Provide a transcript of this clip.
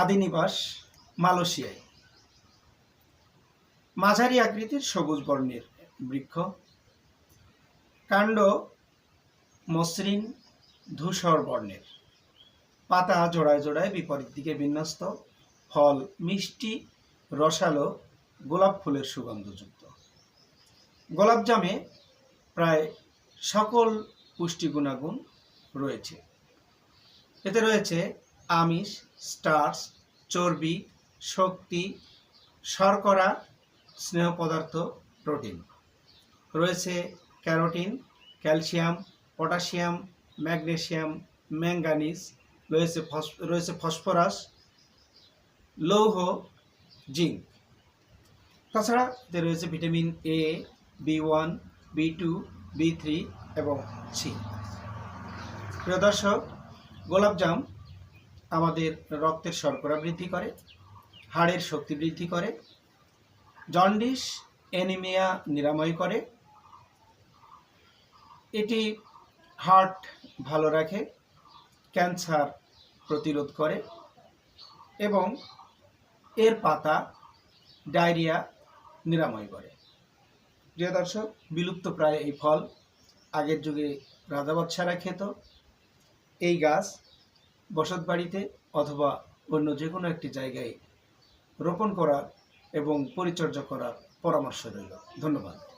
আদিনিবাস মালয়েশিয়ায়। মাঝারি আকৃতির সবুজ বর্ণের বৃক্ষ। কাণ্ড মসৃণ ধূসর বর্ণের। পাতা জোড়ায় জোড়ায় বিপরীত দিকে বিন্যস্ত। ফল মিষ্টি, রসালো, গোলাপ ফুলের সুগন্ধযুক্ত। গোলাপজামে প্রায় সকল পুষ্টি গুণাগুণ রয়েছে। এতে রয়েছে আমিষ, স্টার্চ, চর্বি, শক্তি, শর্করা, স্নেহ পদার্থ, প্রোটিন। রয়েছে carotene, calcium, potassium magnesium manganese, রয়েছে রয়েছে ফসফরাস, লৌহ, জিঙ্ক। তাছাড়া এতে রয়েছে vitamin A, B one, B two, B three এবং সি। প্রিয় দর্শক, গোলাপজাম আমাদের রক্তের শর্করা বৃদ্ধি করে, হাড়ের শক্তি বৃদ্ধি করে, জন্ডিস, অ্যানিমিয়া নিরাময় করে। এটি হার্ট ভালো রাখে, ক্যান্সার প্রতিরোধ করে এবং এর পাতা ডায়রিয়া নিরাময় করে। প্রিয় দর্শক, বিলুপ্ত প্রায় এই ফল আগের যুগে রাজাবাদশারা খেত। এই গাছ বসত বাড়িতে অথবা অন্য যে কোনো একটি জায়গায় রোপণ করার এবং পরিচর্যা করার পরামর্শ রইল। ধন্যবাদ।